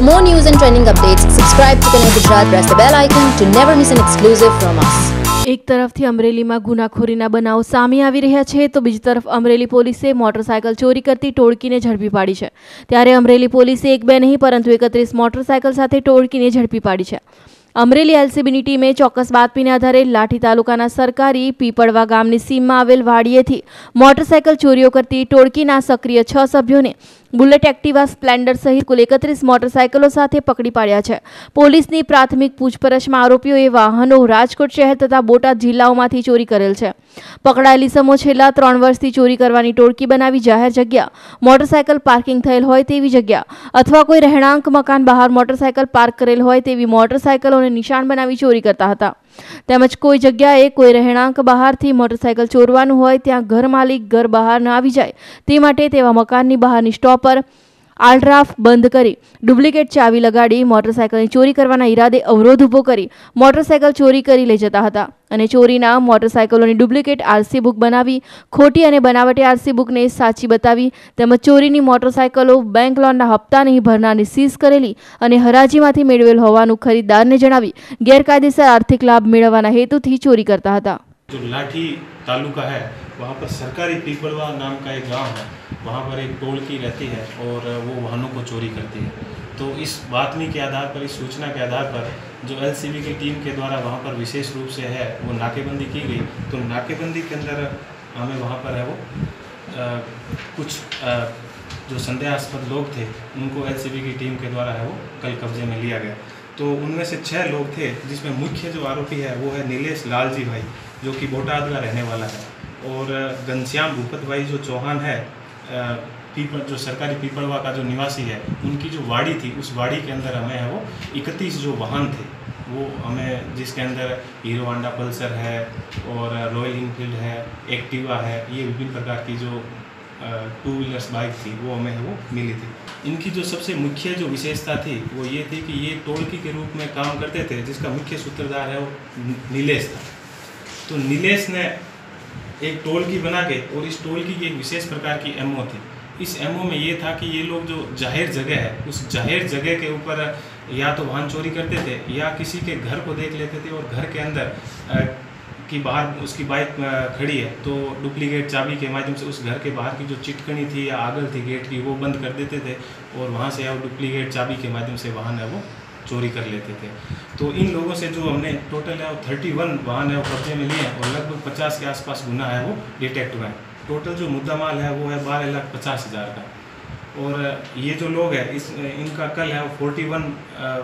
For more news and trending updates, subscribe to Connect Gujarat, press the bell icon to never miss an exclusive from us. એક તરફથી અમરેલીમાં ગુનાખોરીના બનાવો સામે આવી રહ્યા છે તો બીજી તરફ અમરેલી પોલીસે મોટરસાયકલ ચોરી કરતી ટોળકીને ઝડપી પાડી છે ત્યારે અમરેલી પોલીસે એક બે નહીં પરંતુ એકત્રીસ મોટરસાયકલ સાથે ટોળકીને ઝડપી પાડી છે અમરેલી એલસીબીની ટીમે ચોક્કસ બાતમીને આધારે લાઠી તાલુકાના સરકારી પીપળવા ગામની સીમમાં આવેલ વાડીએથી મોટરસાયકલ ચોરીઓ કરતી ટોળકીના સક્રિય છ સભ્યોને બુલેટ એક્ટિવા સ્પ્લેન્ડર સહિત કુલ એકત્રીસ મોટરસાયકલો સાથે પકડી પાડ્યા છે. પોલીસની પ્રાથમિક પૂછપરછમાં આરોપીઓએ વાહનો રાજકોટ શહેર તથા બોટાદ જિલ્લાઓમાંથી ચોરી કરેલ છે. પકડાયેલી સમો છેલ્લા ત્રણ વર્ષથી ચોરી કરવાની ટોળકી બનાવી જાહેર જગ્યા, મોટરસાયકલ પાર્કિંગ થયેલ હોય તેવી જગ્યા અથવા કોઈ રહેણાંક મકાન બહાર મોટરસાયકલ પાર્ક કરેલ હોય તેવી મોટરસાયકલોને નિશાન બનાવી ચોરી કરતા હતા. તેમજ કોઈ જગ્યાએ કોઈ રહેણાંક બહારથી મોટરસાયકલ ચોરવાનું હોય ત્યાં ઘર માલિક ઘર બહાર ન આવી જાય. તે માટે તેવા મકાનની બહારની સ્ટોપ પર આલડ્રાફ બંધ કરી, ડુપ્લિકેટ ચાવી લગાડી, મોટરસાયકલની ચોરી કરવાના ઈરાદે અવરોધ ઊભો કરી, મોટરસાયકલ ચોરી કરી લઈ જતા હતા. અને ચોરીના મોટરસાયકલોની ડુપ્લિકેટ આરસી બુક બનાવી, ખોટી અને બનાવટી આરસી બુકને સાચી બતાવી, તેમજ ચોરીની મોટરસાયકલો બેંક લોનના હપ્તા નહીં ભરનારની સીઝ કરેલી અને હરાજીમાંથી મેળવેલ હોવાનું ખરીદદારને જણાવી ગેરકાયદેસર આર્થિક લાભ મેળવવાના હેતુથી ચોરી કરતા હતા. जो लाठी तालुका है वहाँ पर सरकारी पीपलवा नाम का एक गाँव है। वहाँ पर एक टोलकी रहती है और वो वाहनों को चोरी करती है। तो इस बातमी के आधार पर इस सूचना के आधार पर जो एलसीबी की टीम के द्वारा वहाँ पर विशेष रूप से है वो नाकेबंदी की गई। तो नाकेबंदी के अंदर हमें वहाँ पर है वो अ, कुछ अ, जो संदेहास्पद लोग थे उनको एलसीबी की टीम के द्वारा है वो कल कब्जे में लिया गया। तो उनमें से छः लोग थे जिसमें मुख्य जो आरोपी है वो है नीलेश लालजी भाई। जो कि बोटाद का रहने वाला है। और घनश्याम भूपत भाई जो चौहान है पीपल, जो सरकारी पीपलवा का जो निवासी है, उनकी जो वाड़ी थी, उस वाड़ी के अंदर हमें है वो इकतीस जो वाहन थे, वो हमें जिसके अंदर हीरो होंडा पल्सर है और रॉयल इनफील्ड है, एक्टिवा है, ये विभिन्न प्रकार की जो टू व्हीलर्स, बाइक थी, वो हमें वो मिली थी। इनकी जो सबसे मुख्य जो विशेषता थी, वो ये थी कि ये टोलकी के रूप में काम करते थे, जिसका मुख्य सूत्रधार है वो नीलेश था। तो नीलेश ने एक टोल की बना के और इस टोलकी की एक विशेष प्रकार की एमओ थी। इस एमओ में ये था कि ये लोग जो ज़ाहिर जगह है, उस ज़ाहिर जगह के ऊपर या तो वाहन चोरी करते थे या किसी के घर को देख लेते थे और घर के अंदर कि बाहर उसकी बाइक खड़ी है तो डुप्लीकेट चाबी के माध्यम से उस घर के बाहर की जो चिटकनी थी या आगल थी गेट की, वो बंद कर देते थे और वहाँ से वो डुप्लीकेट चाबी के माध्यम से वाहन है वो चोरी कर लेते थे। तो इन लोगों से जो हमने टोटल है वो थर्टी वन वाहन है, वो कब्जे में लिए हैं और लगभग पचास के आसपास गुना है वो डिटेक्ट हुआ है। टोटल जो मुद्दा माल है वो है बारह लाख पचास हज़ार का। और ये जो लोग हैं, इस, इनका कल है वो फोर्टी वन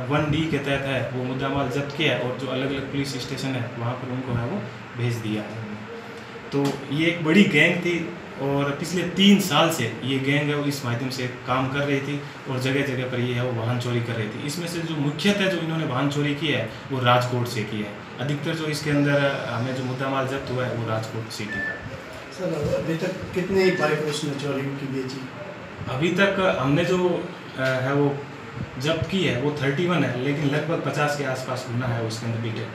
वन डी के तहत है, वो मुद्दा माल जब्त किया है और जो अलग अलग पुलिस स्टेशन है, वहाँ पर उनको है वो भेज दिया है। तो ये एक बड़ी गैंग थी और पिछले तीन साल से ये गैंग है वो इस माध्यम से काम कर रही थी और जगह जगह पर ये है वो वाहन चोरी कर रही थी। इसमें से जो मुख्यतः जो इन्होंने वाहन चोरी की है वो राजकोट से की है। अधिकतर जो इसके अंदर हमें जो मुद्दा माल जब्त हुआ है वो राजकोट सिटी का। सर अभी तक कितने बाइक उसने चोरी की बेची? अभी तक हमने जो है वो जब्त की है वो थर्टी वन है लेकिन लगभग पचास के आसपास गुना है उसके अंदर बीटेक